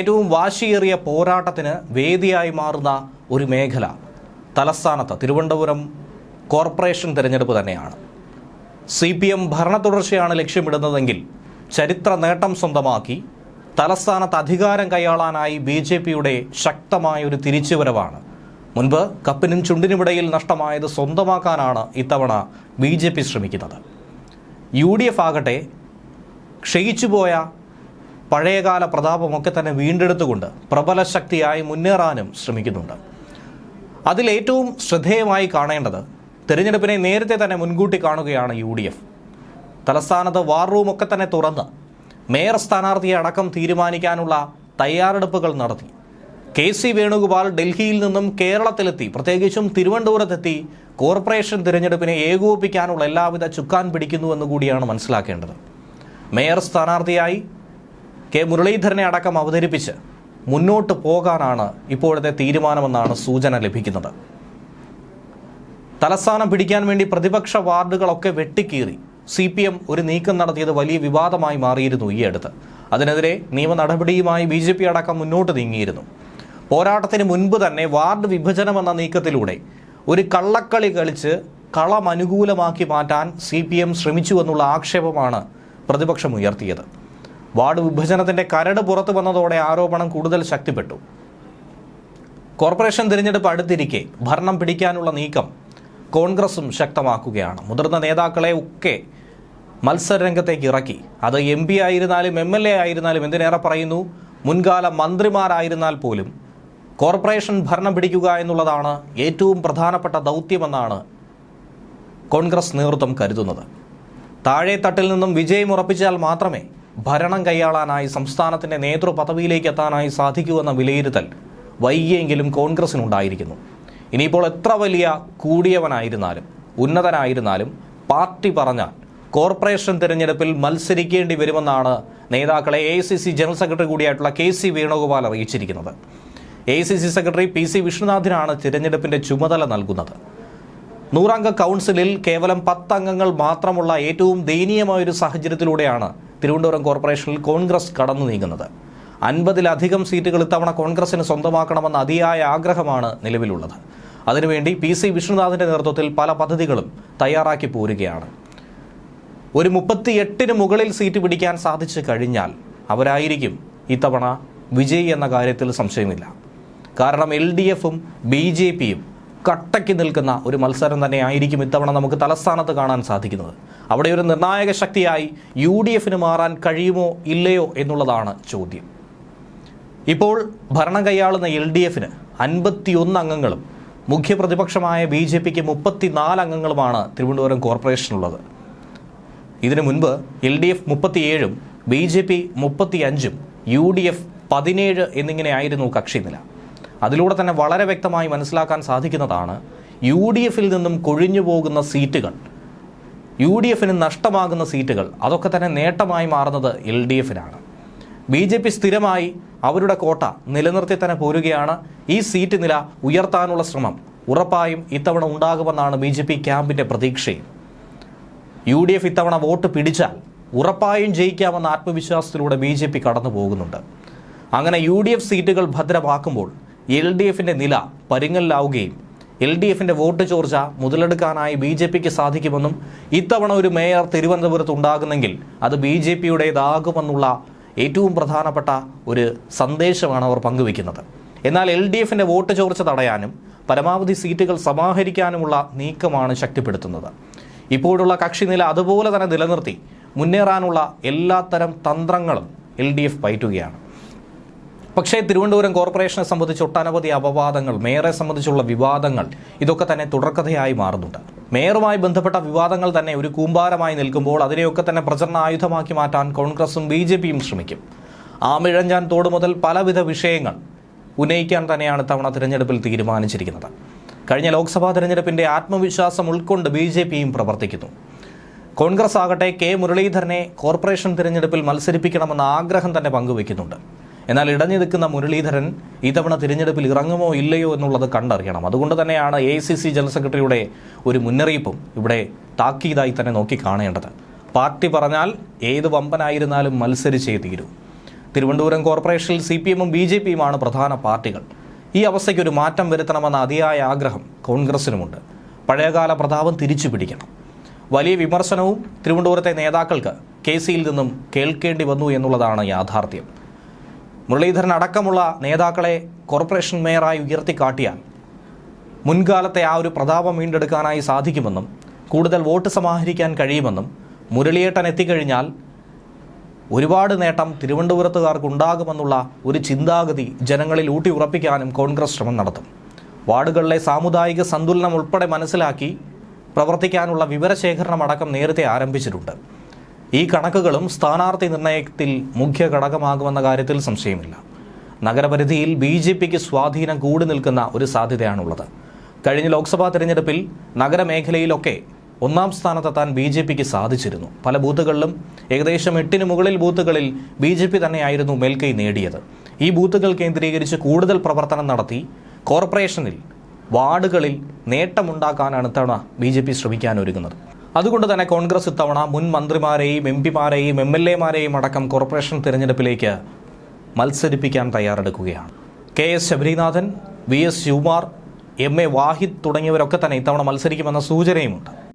ഏറ്റവും വാശിയേറിയ പോരാട്ടത്തിന് വേദിയായി മാറുന്ന ഒരു മേഖല തലസ്ഥാനത്ത് തിരുവനന്തപുരം കോർപ്പറേഷൻ തിരഞ്ഞെടുപ്പ് തന്നെയാണ്. സി പി എം ഭരണ തുടർച്ചയാണ് ലക്ഷ്യമിടുന്നതെങ്കിൽ ചരിത്ര നേട്ടം സ്വന്തമാക്കി തലസ്ഥാനത്ത് അധികാരം കൈയാളാനായി ബി ജെ പിയുടെ ശക്തമായ ഒരു തിരിച്ചുവരവാണ്. മുൻപ് കപ്പിനും ചുണ്ടിനുമിടയിൽ നഷ്ടമായത് സ്വന്തമാക്കാനാണ് ഇത്തവണ ബി ജെ പി ശ്രമിക്കുന്നത്. യു ഡി എഫ് ആകട്ടെ ക്ഷയിച്ചുപോയ പഴയകാല പ്രതാപമൊക്കെ തന്നെ വീണ്ടെടുത്തുകൊണ്ട് പ്രബല ശക്തിയായി മുന്നേറാനും ശ്രമിക്കുന്നുണ്ട്. അതിലേറ്റവും ശ്രദ്ധേയമായി കാണേണ്ടത് തെരഞ്ഞെടുപ്പിനെ നേരത്തെ തന്നെ മുൻകൂട്ടി കാണുകയാണ് യു ഡി എഫ്. തലസ്ഥാനത്ത് വാർ റൂമൊക്കെ തന്നെ തുറന്ന് മേയർ സ്ഥാനാർത്ഥിയെ അടക്കം തീരുമാനിക്കാനുള്ള തയ്യാറെടുപ്പുകൾ നടത്തി. കെ സി വേണുഗോപാൽ ഡൽഹിയിൽ നിന്നും കേരളത്തിലെത്തി പ്രത്യേകിച്ചും തിരുവനന്തപുരത്തെത്തി കോർപ്പറേഷൻ തിരഞ്ഞെടുപ്പിനെ ഏകോപിപ്പിക്കാനുള്ള എല്ലാവിധ ചുക്കാൻ പിടിക്കുന്നുവെന്ന് കൂടിയാണ് മനസ്സിലാക്കേണ്ടത്. മേയർ സ്ഥാനാർത്ഥിയായി കെ മുരളീധരനെ അടക്കം അവതരിപ്പിച്ച് മുന്നോട്ട് പോകാനാണ് ഇപ്പോഴത്തെ തീരുമാനമെന്നാണ് സൂചന ലഭിക്കുന്നത്. തലസ്ഥാനം പിടിക്കാൻ വേണ്ടി പ്രതിപക്ഷ വാർഡുകളൊക്കെ വെട്ടിക്കീറി സി പി എം ഒരു നീക്കം നടത്തിയത് വലിയ വിവാദമായി മാറിയിരുന്നു ഈ അടുത്ത്. അതിനെതിരെ നിയമ നടപടിയുമായി ബി ജെ പി അടക്കം മുന്നോട്ട് നീങ്ങിയിരുന്നു. പോരാട്ടത്തിന് മുൻപ് തന്നെ വാർഡ് വിഭജനം എന്ന നീക്കത്തിലൂടെ ഒരു കള്ളക്കളി കളിച്ച് കളം അനുകൂലമാക്കി മാറ്റാൻ സി പി എം ശ്രമിച്ചു എന്നുള്ള ആക്ഷേപമാണ് പ്രതിപക്ഷം ഉയർത്തിയത്. വാർഡ് വിഭജനത്തിന്റെ കരട് പുറത്തു വന്നതോടെ ആരോപണം കൂടുതൽ ശക്തിപ്പെട്ടു. കോർപ്പറേഷൻ തിരഞ്ഞെടുപ്പ് അടുത്തിരിക്കെ ഭരണം പിടിക്കാനുള്ള നീക്കം കോൺഗ്രസും ശക്തമാക്കുകയാണ്. മുതിർന്ന നേതാക്കളെ ഒക്കെ മത്സരരംഗത്തേക്ക് ഇറക്കി. അത് എം പി ആയിരുന്നാലും എം എൽ എ ആയിരുന്നാലും എന്തിനേറെ പറയുന്നു? മുൻകാല മന്ത്രിമാരായിരുന്നാൽ പോലും കോർപ്പറേഷൻ ഭരണം പിടിക്കുക എന്നുള്ളതാണ് ഏറ്റവും പ്രധാനപ്പെട്ട ദൗത്യമെന്നാണ് കോൺഗ്രസ് നേതൃത്വം കരുതുന്നത്. താഴെത്തട്ടിൽ നിന്നും വിജയം ഉറപ്പിച്ചാൽ മാത്രമേ ഭരണം കൈയാളാനായി സംസ്ഥാനത്തിന്റെ നേതൃപദവിയിലേക്ക് എത്താനായി സാധിക്കുമെന്ന വിലയിരുത്തൽ വൈകിയെങ്കിലും കോൺഗ്രസിനുണ്ടായിരിക്കുന്നു. ഇനിയിപ്പോൾ എത്ര വലിയ കൂടിയവനായിരുന്നാലും ഉന്നതനായിരുന്നാലും പാർട്ടി പറഞ്ഞാൽ കോർപ്പറേഷൻ തിരഞ്ഞെടുപ്പിൽ മത്സരിക്കേണ്ടി വരുമെന്നാണ് നേതാക്കളെ A C C general secretary കൂടിയായിട്ടുള്ള K C Venugopal അറിയിച്ചിരിക്കുന്നത്. A C C secretary P C വിഷ്ണുനാഥിനാണ് തിരഞ്ഞെടുപ്പിന്റെ ചുമതല നൽകുന്നത്. നൂറംഗ കൗൺസിലിൽ കേവലം പത്തംഗങ്ങൾ മാത്രമുള്ള ഏറ്റവും ദയനീയമായൊരു സാഹചര്യത്തിലൂടെയാണ് തിരുവനന്തപുരം കോർപ്പറേഷനിൽ കോൺഗ്രസ് കടന്നു നീങ്ങുന്നത്. അൻപതിലധികം സീറ്റുകൾ ഇത്തവണ കോൺഗ്രസിന് സ്വന്തമാക്കണമെന്ന അതിയായ ആഗ്രഹമാണ് നിലവിലുള്ളത്. അതിനുവേണ്ടി പി സി വിഷ്ണുനാഥിന്റെ നേതൃത്വത്തിൽ പല പദ്ധതികളും തയ്യാറാക്കി പോരുകയാണ്. ഒരു മുപ്പത്തിയെട്ടിന് മുകളിൽ സീറ്റ് പിടിക്കാൻ സാധിച്ചു കഴിഞ്ഞാൽ അവരായിരിക്കും ഇത്തവണ വിജയി എന്ന കാര്യത്തിൽ സംശയമില്ല. കാരണം എൽ ഡി എഫും ബി ജെ പിയും കട്ടയ്ക്ക് നിൽക്കുന്ന ഒരു മത്സരം തന്നെയായിരിക്കും ഇത്തവണ നമുക്ക് തലസ്ഥാനത്ത് കാണാൻ സാധിക്കുന്നത്. അവിടെ ഒരു നിർണായക ശക്തിയായി യു ഡി എഫിന് മാറാൻ കഴിയുമോ ഇല്ലയോ എന്നുള്ളതാണ് ചോദ്യം. ഇപ്പോൾ ഭരണം കൈയാളുന്ന എൽ ഡി എഫിന് അൻപത്തിയൊന്ന് അംഗങ്ങളും മുഖ്യപ്രതിപക്ഷമായ ബി ജെ പിക്ക് മുപ്പത്തിനാല് അംഗങ്ങളുമാണ് തിരുവനന്തപുരം കോർപ്പറേഷനുള്ളത്. ഇതിനു മുൻപ് എൽ ഡി എഫ് മുപ്പത്തിയേഴും ബി ജെ പി മുപ്പത്തിയഞ്ചും യു ഡി എഫ് പതിനേഴ് എന്നിങ്ങനെയായിരുന്നു കക്ഷിനില. അതിലൂടെ തന്നെ വളരെ വ്യക്തമായി മനസ്സിലാക്കാൻ സാധിക്കുന്നതാണ് യു ഡി എഫിൽ നിന്നും കൊഴിഞ്ഞു പോകുന്ന സീറ്റുകൾ. യു ഡി എഫിന് നഷ്ടമാകുന്ന സീറ്റുകൾ. അതൊക്കെ തന്നെ നേട്ടമായി മാറുന്നത് എൽ ഡി എഫിനാണ് ബി ജെ പി സ്ഥിരമായി അവരുടെ കോട്ട നിലനിർത്തി തന്നെ പോരുകയാണ്. ഈ സീറ്റ് നില ഉയർത്താനുള്ള ശ്രമം ഉറപ്പായും ഇത്തവണ ഉണ്ടാകുമെന്നാണ് ബി ജെ പി ക്യാമ്പിന്റെ പ്രതീക്ഷയും. യു ഡി എഫ് ഇത്തവണ വോട്ട് പിടിച്ചാൽ ഉറപ്പായും ജയിക്കാമെന്ന ആത്മവിശ്വാസത്തിലൂടെ ബി ജെ പി കടന്നു പോകുന്നുണ്ട് അങ്ങനെ യു ഡി എഫ് സീറ്റുകൾ ഭദ്രമാക്കുമ്പോൾ എൽ ഡി എഫിന്റെ നില പരുങ്ങലിലാവുകയും എൽ ഡി എഫിന്റെ വോട്ട് ചോർച്ച മുതലെടുക്കാനായി ബി ജെ പിക്ക് സാധിക്കുമെന്നും ഇത്തവണ ഒരു മേയർ തിരുവനന്തപുരത്ത് ഉണ്ടാകുന്നെങ്കിൽ അത് ബി ജെ പിയുടേതാകുമെന്നുള്ള ഏറ്റവും പ്രധാനപ്പെട്ട ഒരു സന്ദേശമാണ് അവർ പങ്കുവെക്കുന്നത് എന്നാൽ എൽ ഡി എഫിന്റെ വോട്ട് ചോർച്ച തടയാനും പരമാവധി സീറ്റുകൾ സമാഹരിക്കാനുമുള്ള നീക്കമാണ് ശക്തിപ്പെടുത്തുന്നത്. ഇപ്പോഴുള്ള കക്ഷിനില അതുപോലെ തന്നെ നിലനിർത്തി മുന്നേറാനുള്ള എല്ലാത്തരം തന്ത്രങ്ങളും എൽ ഡി എഫ് പയറ്റുകയാണ്. പക്ഷേ തിരുവനന്തപുരം കോർപ്പറേഷനെ സംബന്ധിച്ച് ഒട്ടനവധി അപവാദങ്ങൾ മേയറെ സംബന്ധിച്ചുള്ള വിവാദങ്ങൾ ഇതൊക്കെ തന്നെ തുടർക്കഥയായി മാറുന്നുണ്ട്. മേയറുമായി ബന്ധപ്പെട്ട വിവാദങ്ങൾ തന്നെ ഒരു കൂമ്പാരമായി നിൽക്കുമ്പോൾ അതിനെയൊക്കെ തന്നെ പ്രചരണ ആയുധമാക്കി മാറ്റാൻ കോൺഗ്രസും ബി ജെ പിയും ശ്രമിക്കും. ആമിഴഞ്ചാൻ തോട് മുതൽ പലവിധ വിഷയങ്ങൾ ഉന്നയിക്കാൻ തന്നെയാണ് തവണ തിരഞ്ഞെടുപ്പിൽ തീരുമാനിച്ചിരിക്കുന്നത്. കഴിഞ്ഞ ലോക്സഭാ തിരഞ്ഞെടുപ്പിന്റെ ആത്മവിശ്വാസം ഉൾക്കൊണ്ട് ബി ജെ പിയും പ്രവർത്തിക്കുന്നു. കോൺഗ്രസ് ആകട്ടെ കെ മുരളീധരനെ കോർപ്പറേഷൻ തിരഞ്ഞെടുപ്പിൽ മത്സരിപ്പിക്കണമെന്ന ആഗ്രഹം തന്നെ പങ്കുവെക്കുന്നുണ്ട്. എന്നാൽ ഇടഞ്ഞു നിൽക്കുന്ന മുരളീധരൻ ഈ തവണ തിരഞ്ഞെടുപ്പിൽ ഇറങ്ങുമോ ഇല്ലയോ എന്നുള്ളത് കണ്ടറിയണം. അതുകൊണ്ട് തന്നെയാണ് എ ജനറൽ സെക്രട്ടറിയുടെ ഒരു മുന്നറിയിപ്പും ഇവിടെ താക്കീതായി തന്നെ നോക്കി കാണേണ്ടത്. പാർട്ടി പറഞ്ഞാൽ ഏത് വമ്പനായിരുന്നാലും മത്സരിച്ചേ തീരൂ. തിരുവനന്തപുരം കോർപ്പറേഷനിൽ സി പി എമ്മും ബി ജെ പിയുമാണ് പ്രധാന പാർട്ടികൾ. ഈ അവസ്ഥയ്ക്ക് ഒരു മാറ്റം വരുത്തണമെന്ന അതിയായ ആഗ്രഹം കോൺഗ്രസിനുമുണ്ട്. പഴയകാല പ്രതാപം തിരിച്ചു പിടിക്കണം. വലിയ വിമർശനവും തിരുവനന്തപുരത്തെ നേതാക്കൾക്ക് കെ സിയിൽ നിന്നും കേൾക്കേണ്ടി വന്നു എന്നുള്ളതാണ് യാഥാർത്ഥ്യം. മുരളീധരൻ അടക്കമുള്ള നേതാക്കളെ കോർപ്പറേഷൻ മേയറായി ഉയർത്തിക്കാട്ടിയാൽ മുൻകാലത്തെ ആ ഒരു പ്രതാപം വീണ്ടെടുക്കാനായി സാധിക്കുമെന്നും കൂടുതൽ വോട്ട് സമാഹരിക്കാൻ കഴിയുമെന്നും മുരളിയേട്ടൻ എത്തിക്കഴിഞ്ഞാൽ ഒരുപാട് നേട്ടം തിരുവനന്തപുരത്തുകാർക്ക് ഉണ്ടാകുമെന്നുള്ള ഒരു ചിന്താഗതി ജനങ്ങളിൽ ഊട്ടി ഉറപ്പിക്കാനും കോൺഗ്രസ് ശ്രമം നടത്തും. വാർഡുകളിലെ സാമുദായിക സന്തുലനം ഉൾപ്പെടെ മനസ്സിലാക്കി പ്രവർത്തിക്കാനുള്ള വിവരശേഖരണം അടക്കം നേരത്തെ ആരംഭിച്ചിട്ടുണ്ട്. ഈ കണക്കുകളും സ്ഥാനാർത്ഥി നിർണയത്തിൽ മുഖ്യ ഘടകമാകുമെന്ന കാര്യത്തിൽ സംശയമില്ല. നഗരപരിധിയിൽ ബി ജെ പിക്ക് സ്വാധീനം കൂടി നിൽക്കുന്ന ഒരു സാധ്യതയാണുള്ളത്. കഴിഞ്ഞ ലോക്സഭാ തെരഞ്ഞെടുപ്പിൽ നഗരമേഖലയിലൊക്കെ ഒന്നാം സ്ഥാനത്തെത്താൻ ബി ജെ പിക്ക് സാധിച്ചിരുന്നു. പല ബൂത്തുകളിലും ഏകദേശം എട്ടിന് മുകളിൽ ബൂത്തുകളിൽ ബി ജെ പി തന്നെയായിരുന്നു മേൽക്കൈ നേടിയത്. ഈ ബൂത്തുകൾ കേന്ദ്രീകരിച്ച് കൂടുതൽ പ്രവർത്തനം നടത്തി കോർപ്പറേഷനിൽ വാർഡുകളിൽ നേട്ടമുണ്ടാക്കാനാണ് ഇത്തവണ ബി ജെ പി ശ്രമിക്കാനൊരുങ്ങുന്നത്. അതുകൊണ്ട് തന്നെ കോൺഗ്രസ് ഇത്തവണ മുൻ മന്ത്രിമാരെയും എം പിമാരെയും എം എൽ എമാരെയും അടക്കം കോർപ്പറേഷൻ തിരഞ്ഞെടുപ്പിലേക്ക് മത്സരിപ്പിക്കാൻ തയ്യാറെടുക്കുകയാണ്. K S Sabarinathan V S Sivakumar M A Vahid തുടങ്ങിയവരൊക്കെ തന്നെ ഇത്തവണ മത്സരിക്കുമെന്ന സൂചനയുമുണ്ട്.